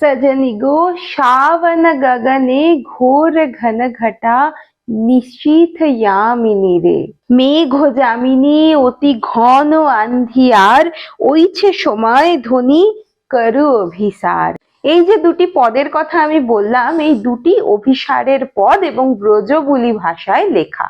ಸಜನಿಗೋ ಶಾವನ ಗಗನೆ ಘೋರ ಘನ ಘಟ নিশীথ যামিনী রে মেঘ যামিনী অতি ঘন আন্ধিয়ার ওইছে সময় ধ্বনি করু অভিসার এই যে দুটি পদের কথা আমি বললাম, এই দুটি অভিসারের পদ এবং ব্রজবুলি ভাষায় লেখা।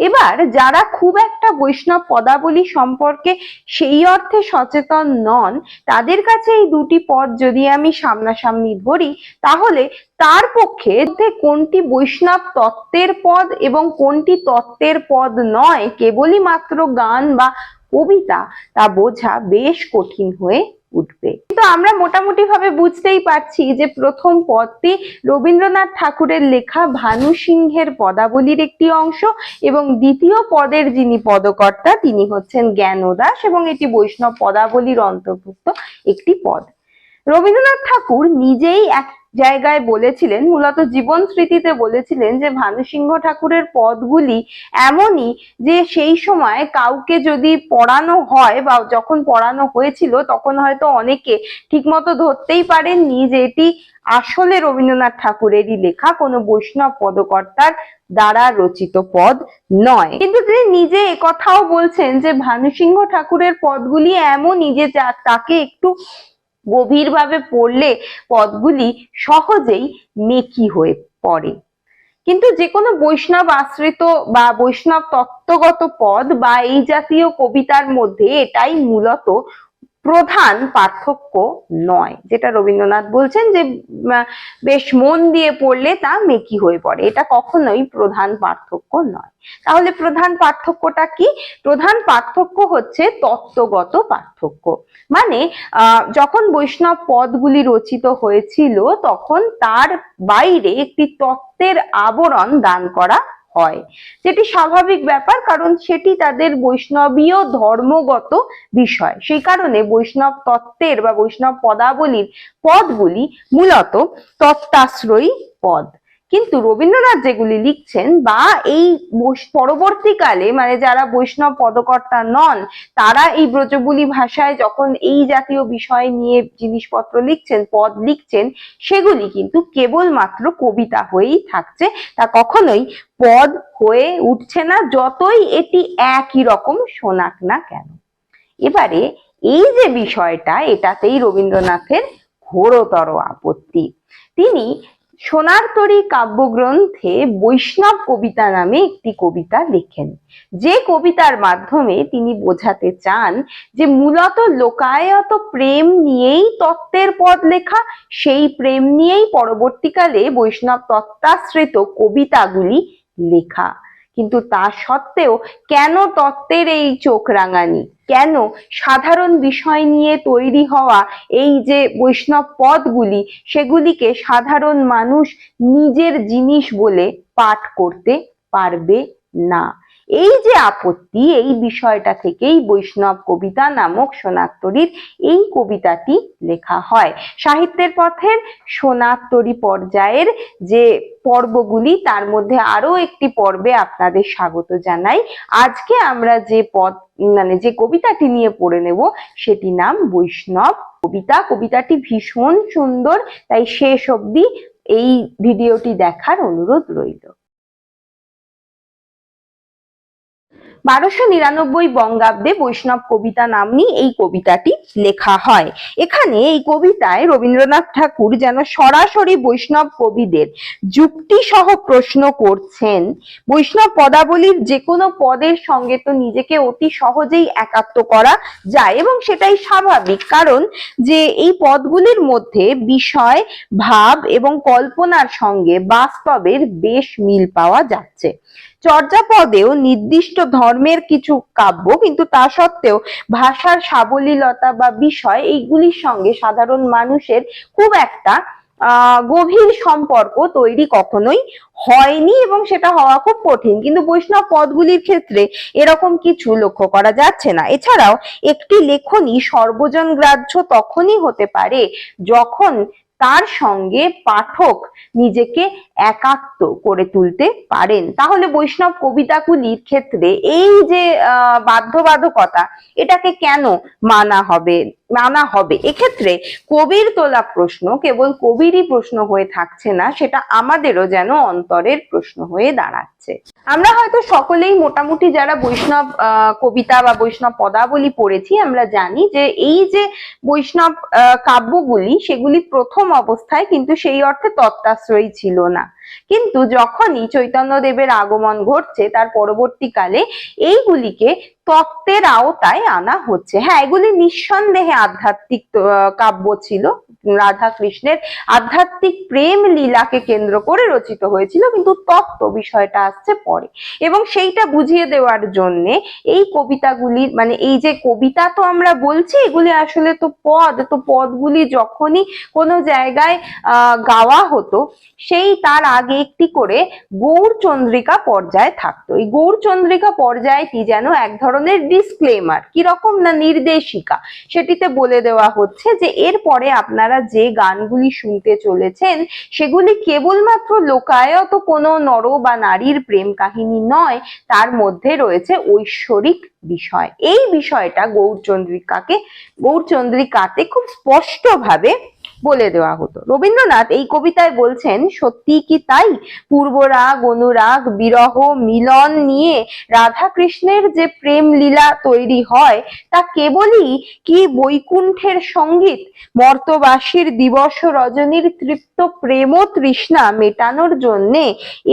এবার যারা খুব একটা বৈষ্ণব পদাবলী সম্পর্কে সেই অর্থে সচেতন নন, তাদের কাছে এই দুটি পদ যদি আমি সামনাসামনি ধরি, তাহলে তার পক্ষে কোনটি বৈষ্ণব তত্ত্বের পদ এবং কোনটি তত্ত্বের পদ নয়, কেবলই মাত্র গান বা কবিতা, তা বোঝা বেশ কঠিন হয়ে উঠবে। কিন্তু আমরা মোটামুটি ভাবে বুঝতেই পারছি যে প্রথম পদটি রবীন্দ্রনাথ ঠাকুরের লেখা ভানু সিংহের পদাবলীর একটি অংশ এবং দ্বিতীয় পদের যিনি পদকর্তা তিনি হচ্ছেন জ্ঞানদাস এবং এটি বৈষ্ণব পদাবলীর অন্তর্ভুক্ত একটি পদ। রবীন্দ্রনাথ ঠাকুর নিজেই এক জায়গায় বলেছিলেন, মূলত জীবন স্মৃতিতে বলেছিলেন যে ভানুসিংহ ঠাকুরের পদগুলি এমনই যে সেই সময় কাউকে যদি পড়ানো হয় বা যখন পড়ানো হয়েছিল তখন হয়তো অনেকে ঠিকমতো ধরতেই পারেননি যে এটি আসলে রবীন্দ্রনাথ ঠাকুরেরই লেখা, কোনো বৈষ্ণব পদকর্তার দ্বারা রচিত পদ নয়। কিন্তু তিনি নিজে একথাও বলছেন যে ভানুসিংহ ঠাকুরের পদগুলি এমনই যে, তাকে একটু গভীরভাবে পড়লে পদগুলি সহজেই মেকি হয়ে পড়ে। কিন্তু যে কোনো বৈষ্ণব আশ্রিত বা বৈষ্ণব তত্ত্বগত পদ বা এই জাতীয় কবিতার মধ্যে এটাই মূলত প্রধান পার্থক্য নয়। যেটা রবীন্দ্রনাথ বলছেন যে বেশ মন দিয়ে পড়লে তা মেকি হয়ে পড়ে। এটা কখনোই প্রধান পার্থক্য নয়। তাহলে প্রধান পার্থক্যটা কি? প্রধান পার্থক্য হচ্ছে তত্ত্বগত পার্থক্য। মানে যখন বৈষ্ণব পদগুলি রচিত হয়েছিল, তখন তার বাইরে একটি তত্ত্বের আবরণ দান করা হয়। যেটি স্বাভাবিক ব্যাপার কারণ সেটি তাদের বৈষ্ণবীয় ধর্মগত বিষয়। সেই কারণে বৈষ্ণব তত্ত্বের বা বৈষ্ণব পদাবলীর পদগুলি মূলত তত্ত্বাশ্রয়ী পদ। কিন্তু রবীন্দ্রনাথ যেগুলি লিখছেন বা এই পরবর্তীকালে মানে যারা বৈষ্ণব পদকর্তা নন, তারা এই ব্রজবুলি ভাষায় যখন এই জাতীয় বিষয় নিয়ে জিনিসপত্র লিখছেন, পদ লিখছেন, সেগুলি কিন্তু কেবলমাত্র কবিতা হয়েই থাকছে। তা কখনোই পদ হয়ে উঠছে না, যতই এটি একই রকম শোনাক না কেন। এবারে এই যে বিষয়টা, এটাতেই রবীন্দ্রনাথের ঘোরতর আপত্তি। তিনি সোনার তরী কাব্যগ্রন্থে বৈষ্ণব কবিতা নামে একটি কবিতা লেখেন। যে কবিতার মাধ্যমে তিনি বোঝাতে চান যে মূলত লোকায়ত প্রেম নিয়েই তত্ত্বের পদ লেখা, সেই প্রেম নিয়েই পরবর্তীকালে বৈষ্ণব তত্ত্বাশ্রিত কবিতাগুলি লেখা। কিন্তু তা সত্ত্বেও কেন তত্ত্বের এই চোখ রাঙানি? কেন সাধারণ বিষয় নিয়ে তৈরি হওয়া এই যে বৈষ্ণব পদগুলি, সেগুলিকে সাধারণ মানুষ নিজের জিনিস বলে পাঠ করতে পারবে না? এই যে আপত্তি, এই বিষয়টা থেকেই বৈষ্ণব কবিতা নামক সোনাত্তরীর এই কবিতাটি লেখা হয়। সাহিত্যের পথের সোনাত্তরী পর্যায়ের যে পর্বগুলি, তার মধ্যে আরও একটি পর্বে আপনাদের স্বাগত জানাই। আজকে আমরা যে পদ মানে যে কবিতাটি নিয়ে পড়ে নেব, সেটি নাম বৈষ্ণব কবিতা। কবিতাটি ভীষণ সুন্দর, তাই শেষ অবধি এই ভিডিওটি দেখার অনুরোধ রইল। বারোশো নিরানব্বই বঙ্গাব্দে বৈষ্ণব কবিতা নামনি এই কবিতাটি লেখা হয়। এখানে এই কবিতায় রবীন্দ্রনাথ ঠাকুর যেন সরাসরি বৈষ্ণব কবিদের যুক্তি সহ প্রশ্ন করছেন। বৈষ্ণব পদাবলীর যে কোনো পদের সঙ্গে তো নিজেকে অতি সহজেই একাত্ম করা যায় এবং সেটাই স্বাভাবিক। কারণ যে এই পদগুলির মধ্যে বিষয়, ভাব এবং কল্পনার সঙ্গে বাস্তবের বেশ মিল পাওয়া যাচ্ছে। চর্যাপদেও নির্দিষ্ট ধর্মের কিছু কাব্য, কিন্তু তা সত্ত্বেও ভাষার সাবলীলতা বা বিষয় এইগুলির সঙ্গে সাধারণ মানুষের খুব একটা গভীর সম্পর্ক তৈরি কখনোই হয়নি এবং সেটা হওয়া খুব কঠিন। কিন্তু বৈষ্ণব পদগুলির ক্ষেত্রে এরকম কিছু লক্ষ্য করা যাচ্ছে না। এছাড়াও একটি লেখনী সর্বজন গ্রাহ্য তখনই হতে পারে যখন তার সঙ্গে পাঠক নিজেকে একাত্ম করে তুলতে পারেন। তাহলে বৈষ্ণব কবিতাগুলির ক্ষেত্রে এই যে বাধ্যবাধকতা, এটাকে কেন মানা হবে মানা হবে? এক্ষেত্রে কবির তোলা প্রশ্ন কেবল কবিরই প্রশ্ন হয়ে থাকছে না, সেটা আমাদেরও যেন অন্তরের প্রশ্ন হয়ে দাঁড়াচ্ছে আমরা হয়তো সকলেই মোটামুটি যারা বৈষ্ণব কবিতা বা বৈষ্ণব পদাবলী পড়েছি, আমরা জানি যে এই যে বৈষ্ণব কাব্যগুলি, সেগুলি প্রথম অবস্থায় কিন্তু সেই অর্থে তত্ত্বাশ্রয়ী ছিল না। কিন্তু যখনই চৈতন্যদেবের আগমন ঘটছে, তার পরবর্তীকালে এইগুলিকে তত্ত্বের আওতায় আনা হচ্ছে। হ্যাঁ এগুলি নিঃসন্দেহে আধ্যাত্মিক কাব্য ছিল। রাধা কৃষ্ণের আধ্যাত্মিক প্রেম লীলাকে কেন্দ্র করে রচিত হয়েছিল, কিন্তু তত্ত্ব বিষয়টা আসছে পরে। এবং সেইটা বুঝিয়ে দেওয়ার জন্য এই কবিতাগুলির মানে এই যে কবিতা তো আমরা বলছি, এগুলি আসলে তো পদ। তো পদগুলি যখনই কোনো জায়গায় গাওয়া হতো, সেই তার আগে একটি করে গৌর চন্দ্রিকা পর্যায়ে থাকতো। এই গৌর চন্দ্রিকা পর্যায়টি যেন এক ধরনের ডিসক্লেমার কীরকম না নির্দেশিকা? সেটিতে বলে দেওয়া হচ্ছে যে, এরপরে আপনারা যে গানগুলি শুনতে চলেছেন, সেগুলি কেবলমাত্র লোকায়ত কোনো নর বা নারীর প্রেম কাহিনী নয়, তার মধ্যে রয়েছে ঐশ্বরিক বিষয়। এই বিষয়টা গৌরচন্দ্রিকাকে গৌরচন্দ্রিকাতে খুব স্পষ্টভাবে বলে দেওয়া হতো। রবীন্দ্রনাথ এই কবিতায় বলছেন, সত্যি কি তাই? পূর্বরাগ অনুরাগ, বিরহ, মিলন নিয়ে রাধা কৃষ্ণের যে প্রেম লীলা তৈরি হয়, তা কেবলই কি বৈকুণ্ঠের সংগীত? মর্তবাসীর দিবস রজনীর তৃপ্ত প্রেম তৃষ্ণা মেটানোর জন্যে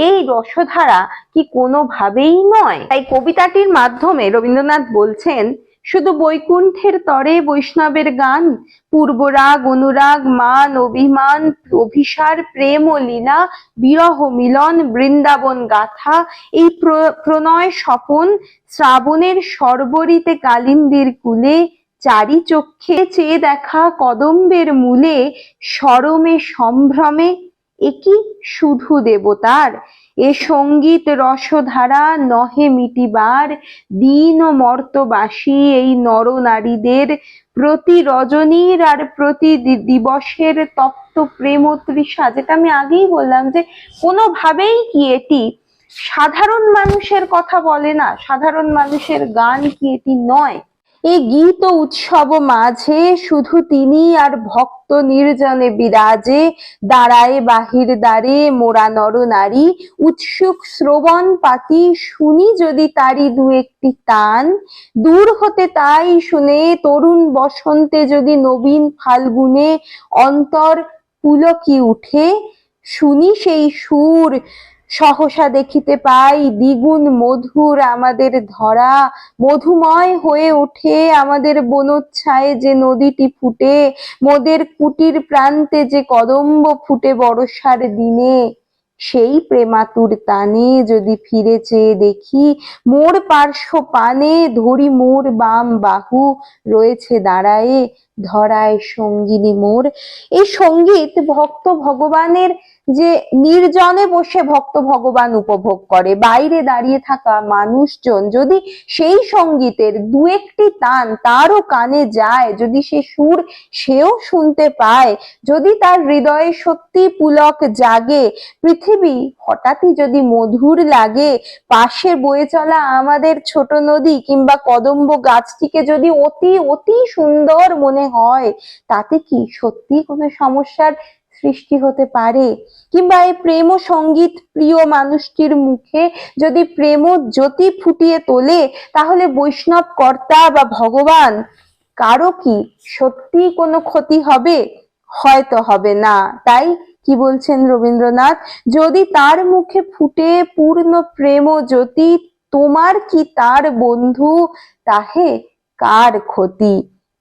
এই রসধারা কি কোনোভাবেই নয়? তাই কবিতাটির মাধ্যমে রবীন্দ্রনাথ বলছেন শুধু বৈকুণ্ঠের তরে বৈষ্ণবের গান, পূর্বরাগ, অনুরাগ, মান, অভিমান, অভিসার, প্রেম ও লীলা, বিরহ, মিলন, বৃন্দাবন গাথা, এই প্র- প্রণয় স্বপন শ্রাবণের সর্বরিতে কালিন্দির কুলে চারি চক্ষে চেয়ে দেখা কদম্বের মূলে, সরমে সম্ভ্রমে একই শুধু দেবতার। এ সংগীত রসধারা নহে মিটিবার, দিন মর্তবাসী এই নরনারীদের প্রতি রজনীর আর প্রতি দিবসের তপ্ত প্রেম তৃষা, যেটা আমি আগেই বললাম যে কোনোভাবেই কি এটি সাধারণ মানুষের কথা বলে না, সাধারণ মানুষের গান কি এটি নয়? এই গীত উৎসব মাঝে শুধু তিনি আর ভক্ত নির্জনে বিরাজে, দাঁড়ায় বাহির দ্বারে মোরা নর নারী, উৎসুক শ্রবণ পাতি শুনি যদি তারি দু একটি তান দূর হতে তাই শুনে তরুণ বসন্তে যদি নবীন ফাল্গুনে অন্তর পুলকি উঠে, শুনি সেই সুর সহসা দেখিতে পাই, দ্বিগুণ মধুর আমাদের ধরা। মধুময় হয়ে ওঠে আমাদের বনোচ্ছায়ে যে নদীটি ফুটে, মোদের কুটির প্রান্তে যে কদম্ব ফুটে বর্ষার দিনে। সেই প্রেমাতুর তানে যদি ফিরে চেয়ে দেখি, মোর পার্শ্ব পানে ধরি মোর বাম বাহু, রয়েছে দাঁড়ায়ে ধরায় সঙ্গিনী মোর। এই সংগীত ভক্ত ভগবানের যে নির্জনে বসে ভক্ত ভগবান উপভোগ করে, বাইরে দাঁড়িয়ে থাকা মানুষজন যদি সেই সঙ্গীতের দু একটি তান তারও কানে যায়, যদি সে সুর সেও শুনতে পায়, যদি তার হৃদয়ে সত্যি পুলক জাগে, পৃথিবী হঠাৎই যদি মধুর লাগে, পাশে বয়ে চলা আমাদের ছোট নদী কিংবা কদম্ব গাছটিকে যদি অতি অতি সুন্দর মনে হয়, তাতে কি সত্যি কোনো সমস্যার সৃষ্টি হতে পারে? কিংবা এই প্রেম সংগীত প্রিয় মানুষটির মুখে যদি প্রেম জ্যোতি ফুটিয়ে তোলে, তাহলে বৈষ্ণব কর্তা বা ভগবান কারও কি সত্যি কোনো ক্ষতি হবে? হয়তো হবে না। তাই কি বলছেন রবীন্দ্রনাথ? যদি তার মুখে ফুটে পূর্ণ প্রেম জ্যোতি, তোমার কি তার বন্ধু? তাহে কার ক্ষতি?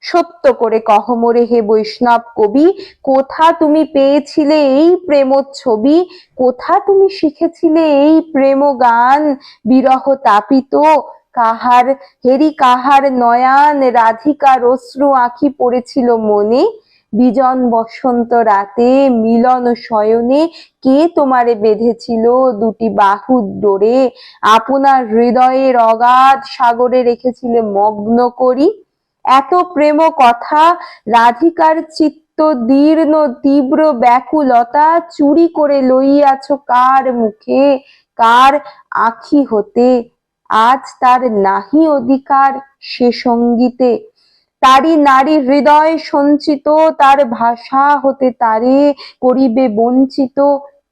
সত্য করে কহ মোরে হে বৈষ্ণব কবি, কোথা তুমি পেয়েছিলে এই প্রেম ছবি কোথা তুমি শিখেছিলে এই প্রেম গান বিরহ তাপিত কাহার, হেরি কাহার নয়ান? রাধিকার অশ্রু আঁখি পড়েছিল মনে। বিজন বসন্ত রাতে মিলন শয়নে কে তোমারে বেঁধেছিল দুটি বাহুর ডোরে? আপনার হৃদয়ের অগাধ সাগরে রেখেছিলে মগ্ন করি। এত প্রেম কথা, রাধিকার চিত্ত, দীর্ণ, তীব্র ব্যাকুলতা চুরি করে লইয়াছ কার মুখে, কার আখি হতে? আজ তার নাহি অধিকার সে সঙ্গীতে। তারি নারী হৃদয় সঞ্চিত, তার ভাষা হতে তারে করিবে বঞ্চিত।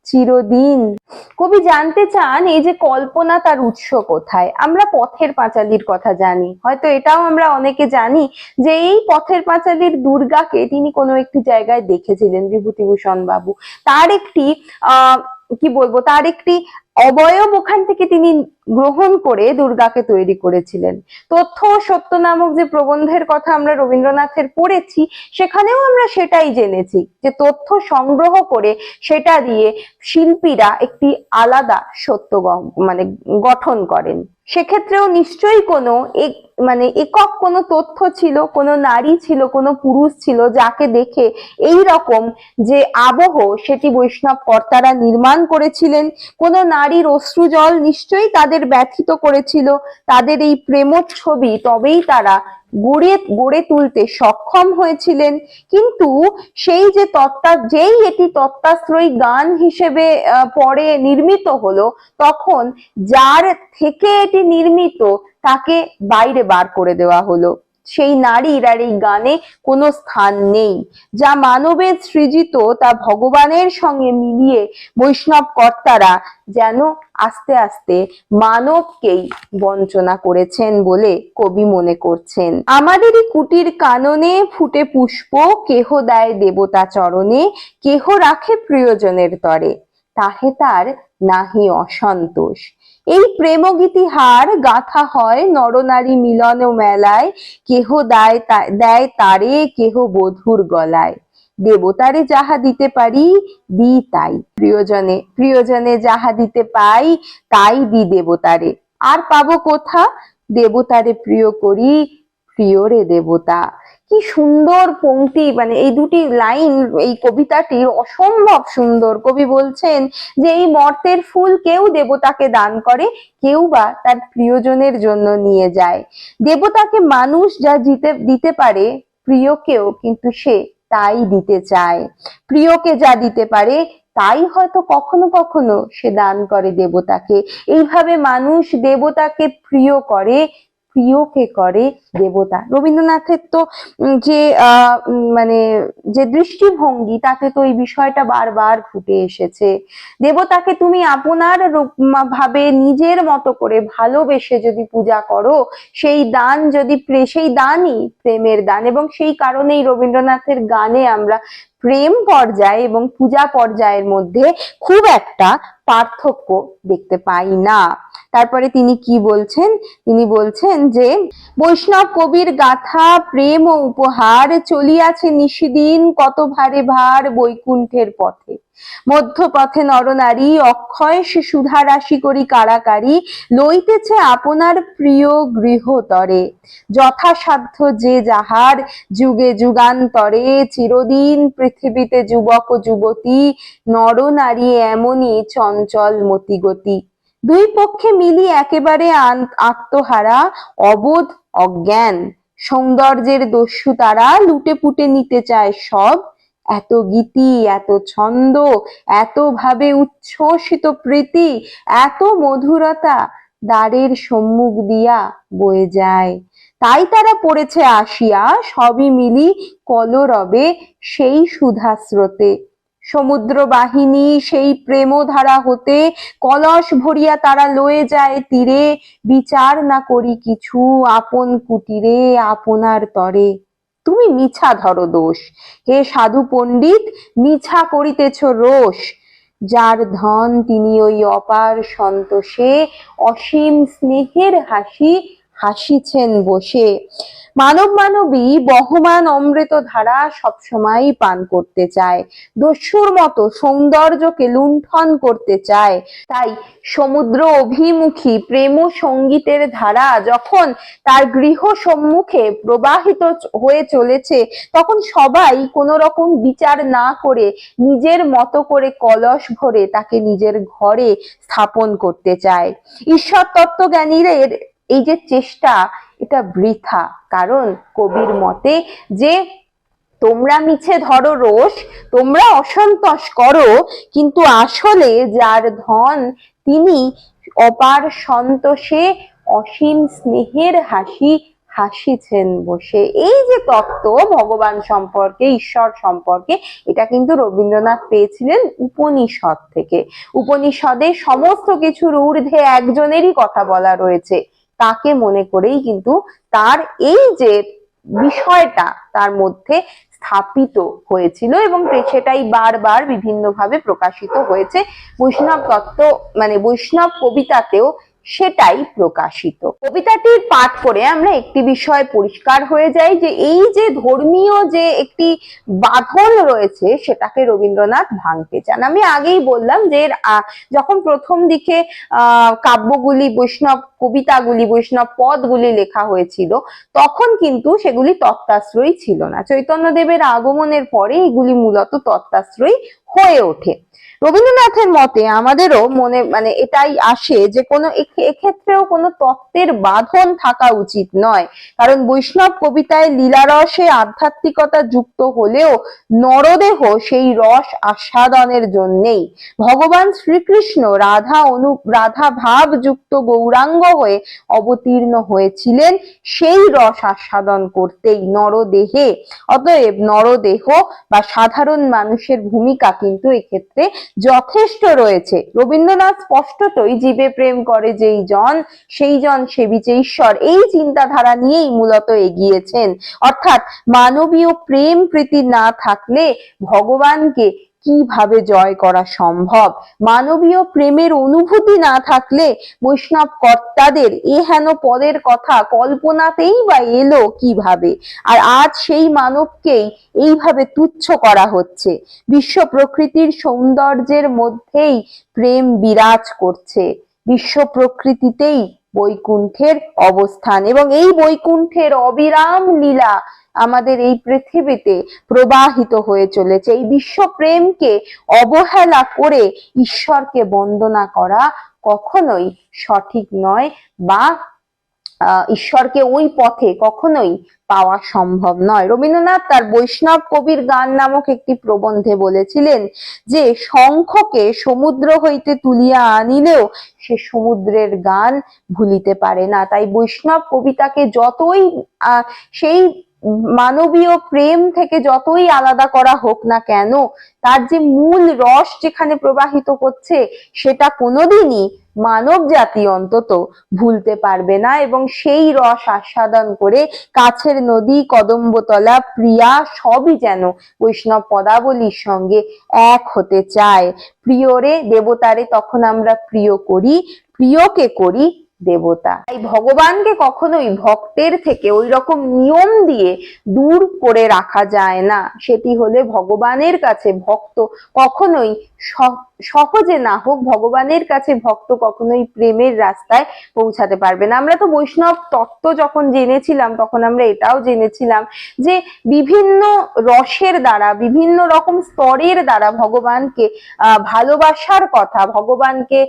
চিরদিন। কবি জানতে চান, এই যে কল্পনা তার উৎস কোথায়? আমরা পথের পাঁচালির কথা জানি। হয়তো এটাও আমরা অনেকে জানি যে এই পথের পাঁচালির দুর্গাকে তিনি কোনো একটি জায়গায় দেখেছিলেন, বিভূতিভূষণ বাবু। তার একটি, আহ, কি বলব, তার একটি অবয়ব ওখান থেকে তিনি গ্রহণ করে দুর্গাকে তৈরি করেছিলেন। তথ্য ও সত্য নামক যে প্রবন্ধের কথা আমরা রবীন্দ্রনাথের পড়েছি, সেখানেও আমরা সেটাই জেনেছি যে তথ্য সংগ্রহ করে সেটা দিয়ে শিল্পীরা একটি আলাদা সত্য মানে গঠন করেন। সেক্ষেত্রেও নিশ্চয়ই কোনো মানে একক কোনো তথ্য ছিল, কোনো নারী ছিল, কোনো পুরুষ ছিল যাকে দেখে এই রকম যে আবহ সেটি বৈষ্ণব কর্তারা নির্মাণ করেছিলেন, কোনো নারীর অশ্রুজল নিশ্চয়ই তাদের ব্যথিত করেছিল, তাদের এই প্রেমোচ্ছবি তবেই তারা গড়ে গড়ে তুলতে সক্ষম হয়েছিলেন। কিন্তু সেই যে তত্ত্বা, যেই এটি তত্ত্বাশ্রয়ী গান হিসেবে পরে নির্মিত হলো, তখন যার থেকে এটি নির্মিত তাকে বাইরে বার করে দেওয়া হলো। সেই নারীর আর এই গানে কোনো স্থান নেই। যা মানবের সৃজিত, তা ভগবানের সঙ্গে মিলিয়ে বৈষ্ণব কর্তারা যেন আস্তে আস্তে মানবকেই বঞ্চনা করেছেন বলে কবি মনে করছেন। আমাদেরই কুটির কাননে ফুটে পুষ্প, কেহ দেয় দেবতা চরণে, কেহ রাখে প্রিয়জনের তরে। তাহে তার নাহি অসন্তোষ। এই প্রেমগীতিহার গাথা হয় নরনারী মিলন মেলায়। কেহ দায় দেয় তারে, কেহ বধুর গলায়। দেবতারে যাহা দিতে পারি, দি তাই। প্রিয়জনে প্রিয়জনে যাহা দিতে পাই, তাই দি দেবতারে। আর পাবো কোথা? দেবতারে প্রিয় করি, প্রিয়রে দেবতা। কি সুন্দর পংক্তি মানে এই দুটি লাইন, এই কবিতাটির অসম্ভব সুন্দর। কবি বলছেন যে এই মর্তের ফুল কেউ দেবতাকে দান করে, কেউ বা তার প্রিয়জনের জন্য নিয়ে যায়। দেবতাকে মানুষ যা জিতে, দিতে পারে, প্রিয়কেও কিন্তু সে তাই দিতে চায়। প্রিয়কে যা দিতে পারে, তাই হয়তো কখনো কখনো সে দান করে দেবতাকে। এইভাবে মানুষ দেবতাকে প্রিয় করে প্রিয়কে করে দেবতা। রবীন্দ্রনাথের তো যে মানে যে দৃষ্টিভঙ্গি, তাতে তো এই বিষয়টা বারবার ফুটে এসেছে। দেবতাকে তুমি আপনার ভাবে নিজের মতো করে ভালোবেসে যদি পূজা করো, সেই দান যদি সেই দানই প্রেমের দান। এবং সেই কারণেই রবীন্দ্রনাথের গানে আমরা প্রেম পর্যায় এবং পূজা পর্যায়ের মধ্যে খুব একটা পার্থক্য দেখতে পাই না। তারপরে তিনি কি বলছেন? তিনি বলছেন যে, বৈষ্ণব কবির গাথা, প্রেম ও উপহার চলিয়াছে নিশিদিন কত ভারে ভার বৈকুণ্ঠের পথে। মধ্যপথে নরনারী, অক্ষয় সে সুধা রাশি করি কারাকারি, লইতেছে আপনার প্রিয় গৃহতরে। যথাসাধ্য যে যাহার, যুগে যুগান্তরে চিরদিন পৃথিবীতে যুবক যুবতী, নরনারী এমনই চঞ্চল মতিগতি। দুই পক্ষে মিলি একেবারে আত্মহারা, অবোধ, অজ্ঞান। সৌন্দর্যের দস্যু তারা লুটে পুটে নিতে চায় সব। এত গীতি, এত ছন্দ এত ভাবে উচ্ছ্বসিত প্রীতি, এত মধুরতা দ্বারের সম্মুখ দিয়া বয়ে যায়। তাই তারা পড়েছে আসিয়া সবই মিলি কলরবে সেই সুধাস্রোতে। সমুদ্র বাহিনী সেই প্রেমধারা হতে কলস ভরিয়া তারা লয়ে যায় তীরে। বিচার না করি কিছু আপন কুটিরে, আপনার তরে। তুমি মিছা ধরো দোষ। হে সাধু পণ্ডিত, মিছা করিতেছ রোষ। যার ধন তিনি ওই অপার সন্তোষে, অসীম স্নেহের হাসি হাসিছেন বসে। মানব মানবী বহমান অমৃত ধারা সবসময় পান করতে চায়। দস্যুর মতো সৌন্দর্যকে লুণ্ঠন করতে চায়। তাই সমুদ্র অভিমুখী প্রেম সঙ্গীতের ধারা যখন তার গৃহ সম্মুখে প্রবাহিত হয়ে চলেছে, তখন সবাই কোনো রকম বিচার না করে নিজের মতো করে কলস ভরে তাকে নিজের ঘরে স্থাপন করতে চায়। ঈশ্বর তত্ত্বজ্ঞানীদের এই যে চেষ্টা, এটা বৃথা। কারণ কবির মতে যে তোমরা মিছে ধরো রোষ, তোমরা অসন্তোষ করো, কিন্তু আসলে যার ধন তিনি অপার সন্তোষে অসীম স্নেহের হাসি হাসিছেন বসে। এই যে তত্ত্ব ভগবান সম্পর্কে, ঈশ্বর সম্পর্কে, এটা কিন্তু রবীন্দ্রনাথ পেয়েছিলেন উপনিষদ থেকে। উপনিষদে সমস্ত কিছুর ঊর্ধ্বে একজনেরই কথা বলা রয়েছে। তাকে মনে করেই কিন্তু তার এই যে বিষয়টা তার মধ্যে স্থাপিত হয়েছিল এবং সেটাই বারবার বিভিন্নভাবে প্রকাশিত হয়েছে। বৈষ্ণব তত্ত্ব মানে বৈষ্ণব কবিতাতেও সেটাই প্রকাশিত। কবিতাটির পাঠ করে আমরা একটি বিষয় পরিষ্কার হয়ে যাই যে এই যে ধর্মীয় যে একটি বাঁধন রয়েছে সেটাকে রবীন্দ্রনাথ ভাঙতে চান। আমি আগেই বললাম যে যখন প্রথম দিকে কাব্যগুলি, বৈষ্ণব কবিতাগুলি, বৈষ্ণব পদগুলি লেখা হয়েছিল, তখন কিন্তু সেগুলি তত্ত্বাশ্রয়ী ছিল না। চৈতন্যদেবের আগমনের পরে এগুলি মূলত তত্ত্বাশ্রয়ী হয়ে ওঠে। রবীন্দ্রনাথের মতে আমাদেরও মনে মানে এটাই আসে যে কোনো এক্ষেত্রেও কোনো তত্ত্বের বাঁধন থাকা উচিত নয়। কারণ বৈষ্ণব কবিতায় লীলারসে আধ্যাত্মিকতা যুক্ত হলেও নরদেহ সেই রস আস্বাদনের জন্যেই। ভগবান শ্রীকৃষ্ণ রাধা অনু, রাধা ভাব যুক্ত গৌরাঙ্গ হয়ে অবতীর্ণ হয়েছিলেন, সেই রস আস্বাদন করতেই নরদেহে। অতএব নরদেহ বা সাধারণ মানুষের ভূমিকা কিন্তু এক্ষেত্রে যথেষ্ট রয়েছে। রবীন্দ্রনাথ স্পষ্টতই জীবে প্রেম করে যেই জন, সেই জন সেবিচে ঈশ্বর। এই চিন্তাধারা নিয়েই মূলত এগিয়েছেন। অর্থাৎ মানবীয় প্রেম প্রীতি না থাকলে ভগবানকে কীভাবে জয় করা সম্ভব? মানবীয় প্রেমের অনুভূতি না থাকলে বৈষ্ণব কর্তাদের এ হেন পদের কথা কল্পনাতেই বা এলো কীভাবে? আর আজ সেই মানবকেই এইভাবে তুচ্ছ করা হচ্ছে। বিশ্ব প্রকৃতির সৌন্দর্যের মধ্যেই প্রেম বিরাজ করছে। বিশ্ব প্রকৃতিতেই বৈকুণ্ঠের অবস্থান। এবং এই বৈকুণ্ঠের অবিরাম লীলা আমাদের এই পৃথিবীতে প্রবাহিত হয়ে চলেছে। এই বিশ্বপ্রেমকে অবহেলা করে ঈশ্বরকে বন্দনা করা কখনোই সঠিক নয় বা ঈশ্বরকে ওই পথে কখনোই পাওয়া সম্ভব নয়। রবীন্দ্রনাথ তার বৈষ্ণব কবির গান নামক একটি প্রবন্ধে বলেছিলেন যে, শঙ্খকে সমুদ্র হইতে তুলিয়া আনিলেও সে সমুদ্রের গান ভুলিতে পারে না। তাই বৈষ্ণব কবিতাকে যতই সেই মানবীয় প্রেম থেকে যতই আলাদা করা হোক না কেন, তার যে মূল রস যেখানে প্রবাহিত হচ্ছে, সেটা কোনোদিনই মানব জাতি অন্তত ভুলতে পারবে না এবং সেই রস আস্বাদন করে কাছের নদী, কদম্বতলা, প্রিয়া সবই যেন বৈষ্ণব পদাবলীর সঙ্গে এক হতে চায়। প্রিয়রে, দেবতারে তখন আমরা প্রিয় করি, প্রিয়কে করি দেবতা। তাই ভগবানকে কখনোই ভক্তের থেকে ওই রকম নিয়ম দিয়ে দূর করে রাখা যায় না। সেটি হলে ভগবানের কাছে ভক্ত কখনোই সহজে না হোক ভগবানের কাছে ভক্ত কখনোই প্রেমের রাস্তায় পৌঁছাতে পারবে না। আমরা তো বৈষ্ণব তত্ত্ব যখন জেনেছিলাম, তখন আমরা এটাও জেনেছিলাম যে বিভিন্ন রসের দ্বারা, বিভিন্ন রকম স্তরের দ্বারা ভগবানকে ভালোবাসার কথা, ভগবানকে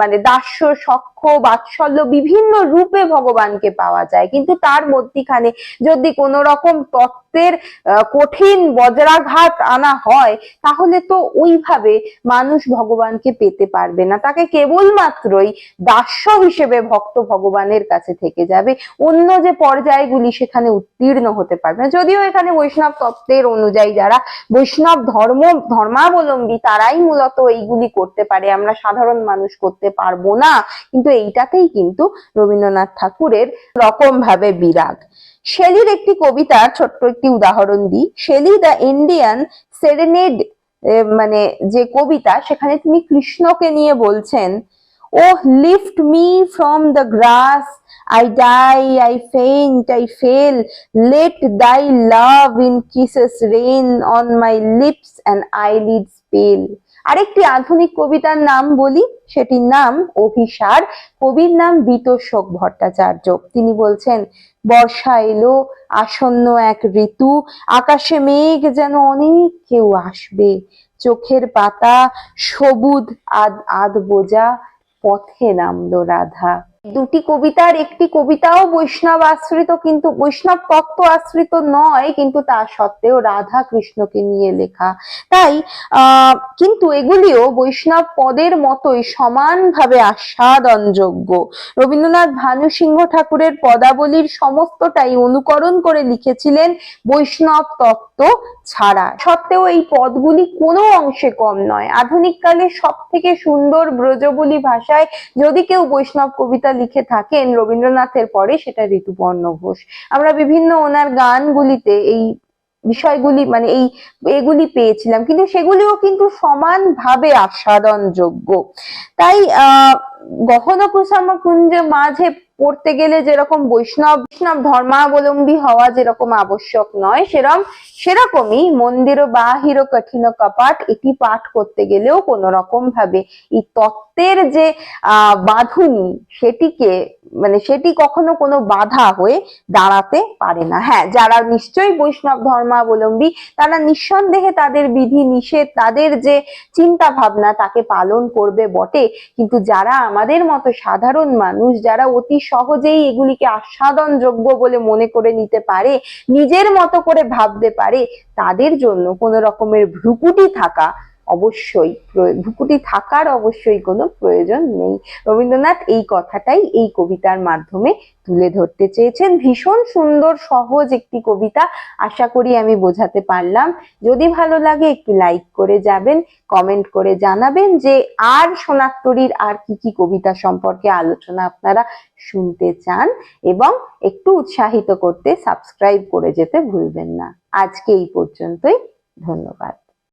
মানে দাস্য, সক্ষ, বাৎসল্য বিভিন্ন রূপে ভগবানকে পাওয়া যায়। কিন্তু তার মধ্যিখানে যদি কোনো রকম তত্ত্বের আহ, কঠিন বজ্রাঘাত আনা হয় তাহলে তো ওইভাবে মানুষ ভগবানকে পেতে পারবে না। তাকে কেবলমাত্রই দাস্য হিসেবে ভক্ত ভগবানের কাছে থেকে যাবে। অন্য যে পর্যায়গুলি সেখানে উত্তীর্ণ হতে পারবে যদিও এখানে বৈষ্ণব তত্ত্বের অনুযায়ী যারা বৈষ্ণব ধর্ম ধর্মাবলম্বী তারাই মূলত এইগুলি করতে পারে। আমরা সাধারণ মানুষ করতে পারব না। কিন্তু এইটাতেই কিন্তু রবীন্দ্রনাথ ঠাকুরের রকম ভাবে বিরাগ। শেলির একটি কবিতার ছোট্ট একটি উদাহরণ দিই। শেলি দ্য ইন্ডিয়ান সেরেনেড মানে যে কবিতা, সেখানে তিনি কৃষ্ণকে নিয়ে বলছেন O lift me from the grass, I die, I faint I fail, let thy love in kisses rain on my lips and eyelids pale. আরেকটি আধুনিক কবিতার নাম বলি, সেটির নাম অভিসার। কবির নাম বিতোষক ভট্টাচার্য। তিনি বলছেন, বর্ষা এলো, আসন্ন এক ঋতু, আকাশে মেঘ যেন অনেক কেউ আসবে। চোখের পাতা সবুজ আদ আদ বোঝা পথে নামলো রাধা। দুটি কবিতার একটি কবিতাও বৈষ্ণব আশ্রিত, কিন্তু বৈষ্ণব তত্ত্ব আশ্রিত নয়, কিন্তু তা সত্ত্বেও রাধা কৃষ্ণকে নিয়ে লেখা। তাই কিন্তু এগুলিও বৈষ্ণব পদের মতোই সমানভাবে আস্বাদনযোগ্য। রবীন্দ্রনাথ ভানু সিংহ ঠাকুরের পদাবলীর সমস্তটাই অনুকরণ করে লিখেছিলেন বৈষ্ণব তত্ত্ব ছাড়া সত্ত্বেও এই পদগুলি কোনো অংশে কম নয়। আধুনিক কালে সব থেকে সুন্দর ব্রজবুলি ভাষায় যদি কেউ বৈষ্ণব কবিতা লিখে থাকেন, রবীন্দ্রনাথের পরে সেটা ঋতুপর্ণ ঘোষ। আমরা বিভিন্ন ওনার গানগুলিতে এই বিষয়গুলি মানে এই এগুলি পেয়েছিলাম। কিন্তু সেগুলিও কিন্তু সমানভাবে আস্বাদনযোগ্য। তাই, আহ গহন কুসুম কুঞ্জ মাঝে পড়তে গেলে যেরকম বৈষ্ণব বৈষ্ণব ধর্মাবলম্বী হওয়া যেরকম আবশ্যক নয় সেরকম সেরকমই মন্দির বাহির কঠিন কপাট এটি পাঠ করতে গেলেও কোনো রকম ভাবে এই তত্ত্বের যে আহ বাঁধুনি সেটিকে মানে সেটি কখনো কোনো বাধা হয়ে দাঁড়াতে পারে না। হ্যাঁ যারা নিশ্চয়ই বৈষ্ণব ধর্মাবলম্বী, তারা নিঃসন্দেহে তাদের বিধি নিষেধ, তাদের যে চিন্তা ভাবনা তাকে পালন করবে বটে। কিন্তু যারা আমাদের মতো সাধারণ মানুষ যারা অতি সহজেই এগুলিকে আস্বাদন যোগ্য বলে মনে করে নিতে পারে, নিজের মতো করে ভাবতে পারে, তাদের জন্য কোনো রকমের ভ্রুকুটি থাকা অবশ্যই ভ্রুকুটি থাকার অবশ্যই কোনো প্রয়োজন নেই। রবীন্দ্রনাথ এই কথাটাই এই কবিতার মাধ্যমে তুলে ধরতে চেয়েছেন। ভীষণ সুন্দর, সহজ একটি কবিতা আশা করি আমি বোঝাতে পারলাম। যদি ভালো লাগে একটু লাইক করে যাবেন, কমেন্ট করে জানাবেন যে আর সোনাত্তরীর আর কি কি কবিতা সম্পর্কে আলোচনা আপনারা শুনতে চান এবং একটু উৎসাহিত করতে সাবস্ক্রাইব করে যেতে ভুলবেন না। আজকে এই পর্যন্তই। ধন্যবাদ।